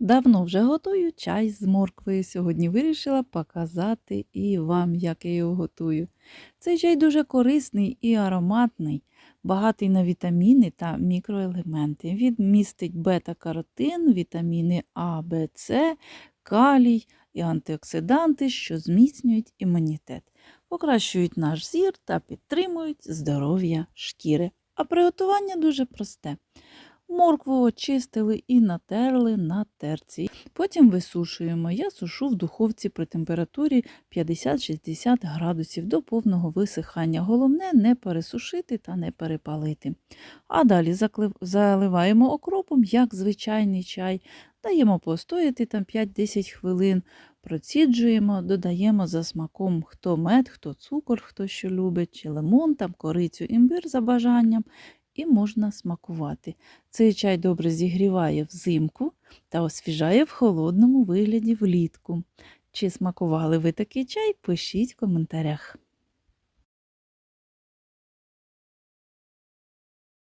Давно вже готую чай з морквою. Сьогодні вирішила показати і вам, як я його готую. Цей чай дуже корисний і ароматний, багатий на вітаміни та мікроелементи. Він містить бета-каротин, вітаміни А, Б, С, калій і антиоксиданти, що зміцнюють імунітет, покращують наш зір та підтримують здоров'я шкіри. А приготування дуже просте. Моркву очистили і натерли на терці. Потім висушуємо. Я сушу в духовці при температурі 50-60 градусів до повного висихання. Головне не пересушити та не перепалити. А далі заливаємо окропом, як звичайний чай. Даємо постояти там 5-10 хвилин, проціджуємо, додаємо за смаком хто мед, хто цукор, хто що любить, чи лимон, там корицю, імбир за бажанням. І можна смакувати. Цей чай добре зігріває взимку та освіжає в холодному вигляді влітку. Чи смакували ви такий чай? Пишіть в коментарях.